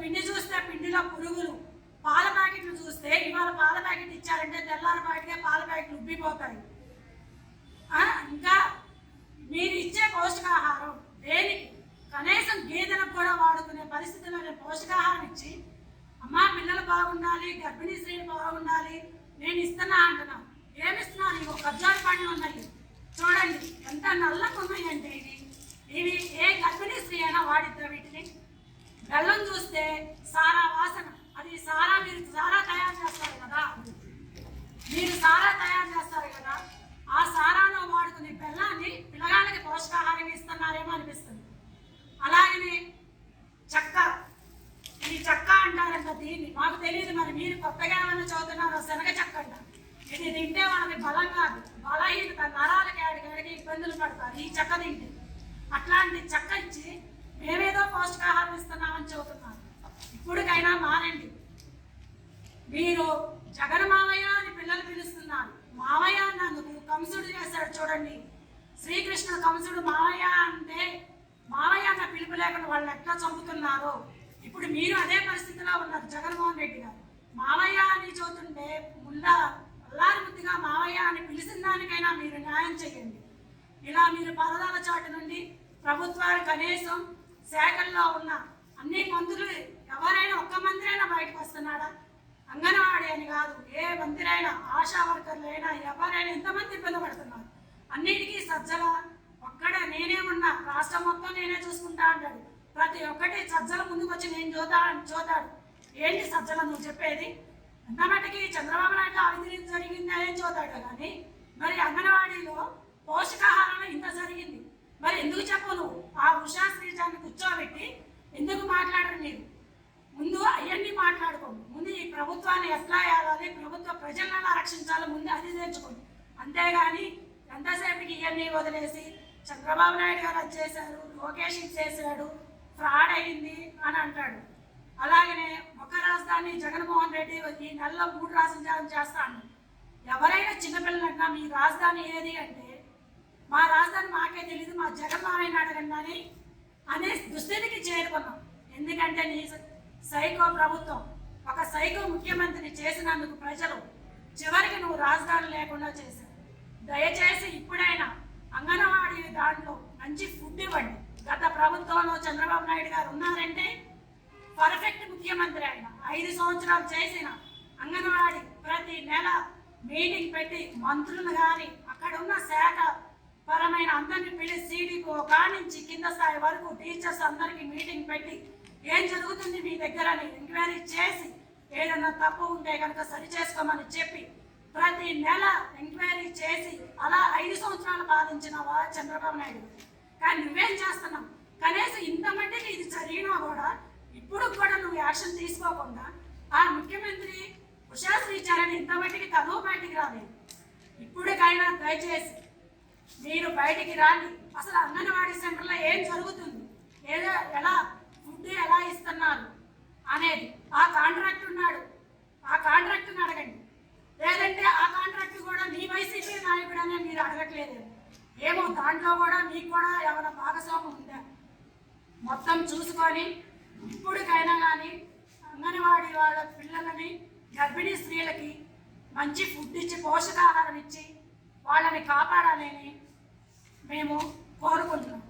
పిండి చూస్తే పిండిలో పురుగులు పాల ప్యాకెట్లు చూస్తే ఇవాళ పాల ప్యాకెట్ ఇచ్చారంటే తెల్లారి పాటికే పాల ప్యాకెట్లు ఉబ్బిపోతాయి. ఇంకా మీరు ఇచ్చే పౌష్టికాహారం దేనికి? కనీసం గేదెలకు కూడా వాడుకునే పరిస్థితిలో నేను పౌష్టికాహారం ఇచ్చి అమ్మా పిల్లలు బాగుండాలి గర్భిణీ స్త్రీలు బాగుండాలి నేను ఇస్తున్నా అంటున్నా. ఏమి ఇస్తున్నాను ఇవి ఖర్జూర పండ్లు ఉన్నాయి. చూడండి ఎంత నల్లగా ఉన్నాయంటే ఇవి. ఇవి ఏ గర్భిణీ స్త్రీ అయినా వాడిద్దా వీటిని? బెల్లం చూస్తే సారా వాసన. అది సారా మీరు సారా తయారు చేస్తారు కదా. మీరు సారా తయారు చేస్తారు కదా. ఆ సారాలో వాడుకునే బెల్లాన్ని పిల్లగాళ్ళకి పోషకాహారం ఇస్తున్నారేమో అనిపిస్తుంది. అలాగనే చెక్క. ఇది చెక్క అంటారంట దీన్ని. మాకు తెలియదు మరి మీరు కొత్తగా ఏమైనా చదువుతున్నారో శనగ చెక్క అంటారు. ఇది తింటే వాళ్ళకి బలం కాదు. బలహీనత నరాలకి ఆడికి ఇబ్బందులు పడతారు. ఈ చెక్క తింటే. అట్లాంటి చెక్క ఇచ్చి మేమేదో పౌష్టికాహారం ఇస్తున్నామని చదువుతున్నాను ఇప్పుడుకైనా మానండి మీరు జగన్ మావయ్య అని పిల్లలు పిలుస్తున్నారు. మావయ్య అన్నందుకు కంసుడు చేశాడు చూడండి. శ్రీకృష్ణుడు కంసుడు మామయ్య అంటే మావయ్య అన్న పిలుపు లేకుండా వాళ్ళు ఎట్లా చంపుతున్నారో. ఇప్పుడు మీరు అదే పరిస్థితిలో ఉన్నారు జగన్మోహన్ రెడ్డి గారు. మావయ్య అని చూస్తుంటే ముల్లా అల్లారి ముద్దుగా మావయ్య అని పిలిచిన దానికైనా మీరు న్యాయం చేయండి. ఇలా మీరు పరదాల చాటు నుండి ప్రభుత్వానికి కనీసం శాఖల్లో ఉన్న అన్ని మందులు ఎవరైనా ఒక్క మందిరైనా బయటకు వస్తున్నాడా? అంగన్వాడీ అని కాదు ఏ మందిరైనా ఆశా వర్కర్లు అయినా ఎవరైనా ఎంతమంది ఇబ్బంది పడుతున్నారు? అన్నిటికీ సజ్జల ఒక్కడ నేనే ఉన్నా రాష్ట్రం మొత్తం నేనే చూసుకుంటా అంటాడు. ప్రతి ఒక్కటి సజ్జల ముందుకు వచ్చి నేను చూద్దా చూతాడు. ఏంటి సజ్జల నువ్వు చెప్పేది? ఎంతమటికి చంద్రబాబు నాయుడు అవినీతి జరిగింది అని చూతాడు కానీ మరి అంగన్వాడీలో పోషకాహారంలో ఇంత జరిగింది. ఎందుకు చెప్పు నువ్వు ఆ ఉషా శ్రీజాన్ని కూర్చోబెట్టి ఎందుకు మాట్లాడరు మీరు ముందు అవన్నీ మాట్లాడుకోండి. ముందు ఈ ప్రభుత్వాన్ని ఎట్లా ఏలాలి? ప్రభుత్వ ప్రజలను ఎలా రక్షించాలో? ముందు అది తెచ్చుకోండి అంతేగాని ఎంతసేపటికి ఇవన్నీ వదిలేసి చంద్రబాబు నాయుడు గారు అది చేశారు లోకేష్ ఇది చేశాడు ఫ్రాడ్ అయింది అని అంటాడు. అలాగనే ఒక రాజధాని జగన్మోహన్ రెడ్డి ఈ నెలలో మూడు రాజధాని చేస్తాను. ఎవరైనా చిన్నపిల్లలన్నా మీ రాజధాని ఏది అంటే మా రాజధాని మాకే తెలియదు మా జగన్మోహన్ అడగండి అని అనే దుస్థితికి చేరుకున్నాం. ఎందుకంటే నీ సైకో ప్రభుత్వం ఒక సైకో ముఖ్యమంత్రిని చేసినందుకు ప్రజలు చివరికి నువ్వు రాజధాని లేకుండా చేశావు. దయచేసి ఇప్పుడైనా అంగన్వాడీ దాంట్లో మంచి ఫుడ్ ఇవ్వండి. గత ప్రభుత్వంలో చంద్రబాబు నాయుడు గారు ఉన్నారంటే పర్ఫెక్ట్ ముఖ్యమంత్రి ఆయన. ఐదు సంవత్సరాలు చేసిన అంగన్వాడీ ప్రతి నెల మీటింగ్ పెట్టి మంత్రులు కానీ అక్కడ ఉన్న శాఖ పరమైన అందరిని పిలిచి సీడీకో కానించి కింద స్థాయి వరకు టీచర్స్ అందరికీ మీటింగ్ పెట్టి ఏం జరుగుతుంది మీ దగ్గర అని ఎంక్వైరీ చేసి ఏదైనా తప్పు ఉంటే కనుక సరి చేసుకోమని చెప్పి ప్రతి నెల ఎంక్వైరీ చేసి అలా ఐదు సంవత్సరాలు పాలించినవా చంద్రబాబు నాయుడు. కానీ నువ్వేం చేస్తున్నావు? కనీసం ఇంత మట్టికి ఇది జరిగినా కూడా ఇప్పుడు కూడా నువ్వు యాక్షన్ తీసుకోకుండా ఆ ముఖ్యమంత్రి ఉషా శ్రీచరణ్ ఇంత మట్టికి తను బయటికి రాలేదు. ఇప్పటికైనా దయచేసి మీరు బయటికి రాండి. అసలు అంగన్వాడీ సెంటర్లో ఏం జరుగుతుంది? ఏదో ఎలా ఫుడ్ ఎలా ఇస్తున్నారు అనేది ఆ కాంట్రాక్ట్ ఉన్నాడు. ఆ కాంట్రాక్ట్ని అడగండి. లేదంటే ఆ కాంట్రాక్ట్ కూడా మీ వైసీపీ నాయకుడు అనే మీరు అడగట్లేదు. ఏమో దాంట్లో కూడా మీకు కూడా ఏమైనా భాగస్వామ్యం ఉందా? మొత్తం చూసుకొని ఇప్పుడికైనా కానీ అంగన్వాడీ వాళ్ళ పిల్లలని గర్భిణీ స్త్రీలకి మంచి ఫుడ్ ఇచ్చి పోషకాహారం ఇచ్చి వాళ్ళని కాపాడాలని మేము కోరుకుంటున్నాం.